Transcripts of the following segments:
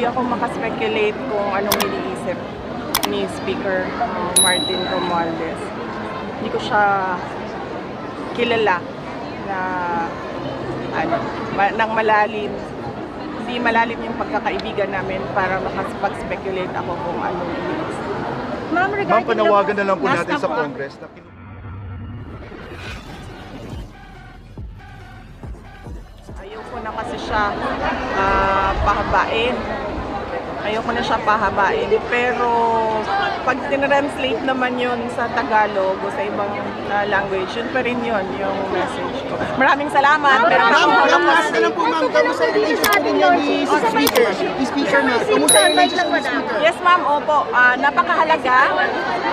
Hindi ako makaspeculate kung anong iniisip ni Speaker uh, Martin Romualdez. Hindi ko siya kilala na ano, ma- nang malalim. Hindi malalim yung pagkakaibigan namin para makapag-speculate ako kung anong iniisip. Ma'am, Ma'am, regarding panawagan na lang po natin na sa po. Congress na Ayoko na kasi siya ah, pahabain. Ayoko na siya pahabain. Pero pag tinranslate naman yun sa Tagalog o sa ibang ah, language, yun pa rin yun, yung message ko. Maraming salamat. Meron Ma'am, ma'am, last na lang po ma'am, kamusta yung relationship niya ni Speaker? Ni Speaker na, kamusta yung relationship ni Speaker? Yes ma'am, opo. Ah, napakahalaga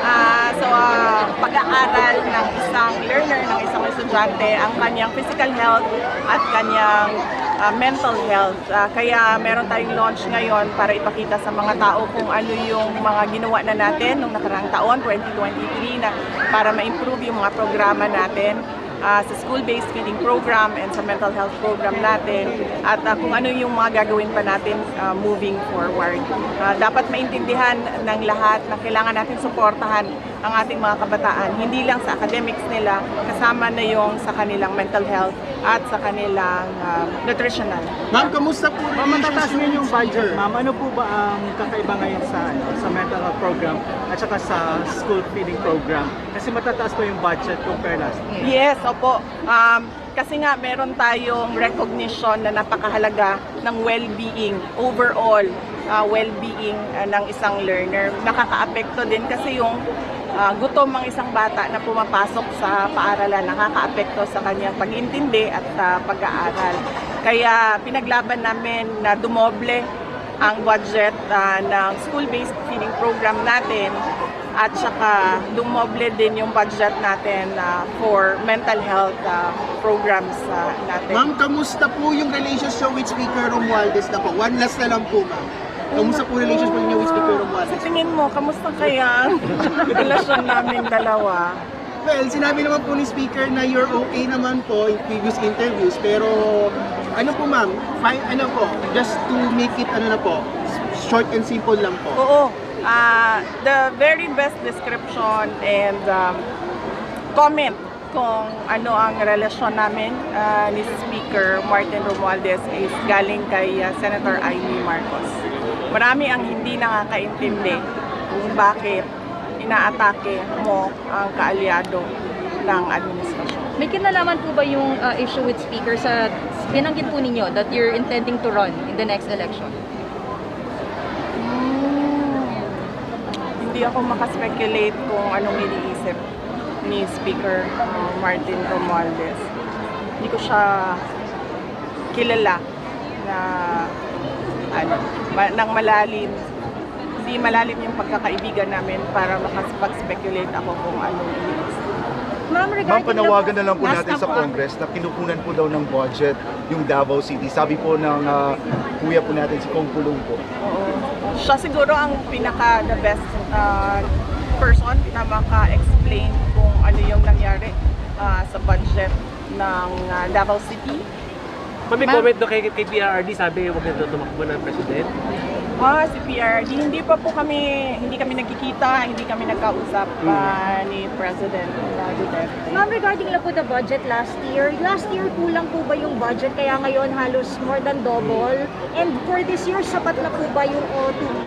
ah, sa ah, pag-aaral ng isang learner, ng isang estudyante, ang kanyang physical health at kanyang ah, mental health. Ah, kaya meron tayong launch ngayon para ipakita sa mga tao kung ano yung mga ginawa na natin nung nakaraang taon, 2023, na para ma-improve yung mga programa natin ah, sa school-based feeding program and sa mental health program natin at ah, kung ano yung mga gagawin pa natin ah, moving forward. Ah, dapat maintindihan ng lahat na kailangan natin suportahan ang ating mga kabataan, hindi lang sa academics nila, kasama na yung sa kanilang mental health at sa kanilang ah, nutritional. Ma'am, kamusta po matataas ni yung budget, ma'am. Ano po ba ang kakaiba ngayon sa ano, sa mental health program at saka sa school feeding program? Kasi matataas po yung budget compare last year. Yes, opo. Um, kasi nga meron tayong recognition na napakahalaga ng well-being, overall uh, well-being uh, ng isang learner. Nakakaapekto din kasi yung uh, gutom ang isang bata na pumapasok sa paaralan, nakakaapekto sa kanyang pag-intindi at uh, pag-aaral. Kaya pinaglaban namin na dumoble ang budget uh, ng school-based feeding program natin at saka dumoble din yung budget natin uh, for mental health uh, programs uh, natin. Ma'am, kamusta po yung relationship with Speaker Romualdez na po? One last na lang po, ma'am. Kamusta po relationship niyo with Speaker Sa Romualdez? tingin mo, kamusta kaya ang relasyon namin dalawa? Well, sinabi naman po ni Speaker na you're okay naman po in previous interviews, pero ano po ma'am, fine, ano po, just to make it ano na po, short and simple lang po. Oo. Ah, the very best description and um, comment kung ano ang relasyon namin ah, ni Speaker Martin Romualdez is galing kay ah, Senator Amy Marcos. Marami ang hindi nakakaintindi kung bakit inaatake mo ang kaalyado ng administrasyon. May kinalaman po ba yung uh, issue with Speaker sa binanggit po ninyo that you're intending to run in the next election? Hindi ako makaspeculate kung anong iniisip ni Speaker uh, Martin Romualdez. Hindi ko siya kilala na ano, ma- nang malalim. Hindi malalim yung pagkakaibigan namin para makapag-speculate ako kung anong iniisip. Ma'am, Ma'am, regarding panawagan na lang po Last natin na sa po. Congress na kinukunan po daw ng budget yung Davao City. Sabi po ng ah, kuya po natin si Kong Pulong po. Oo. Siya siguro ang pinaka the best uh, person na maka-explain kung ano yung nangyari uh, sa budget ng uh, Davao City. Ma'am, may comment doon kay, kay PRRD, sabi huwag na tumakbo ng president. Ah, si PRD, hindi pa po kami, hindi kami nagkikita, hindi kami nagkausap uh, ni President uh, Duterte. Ma'am, regarding lang po the budget last year, last year kulang po ba yung budget kaya ngayon halos more than double? And for this year, sapat na po ba yung O2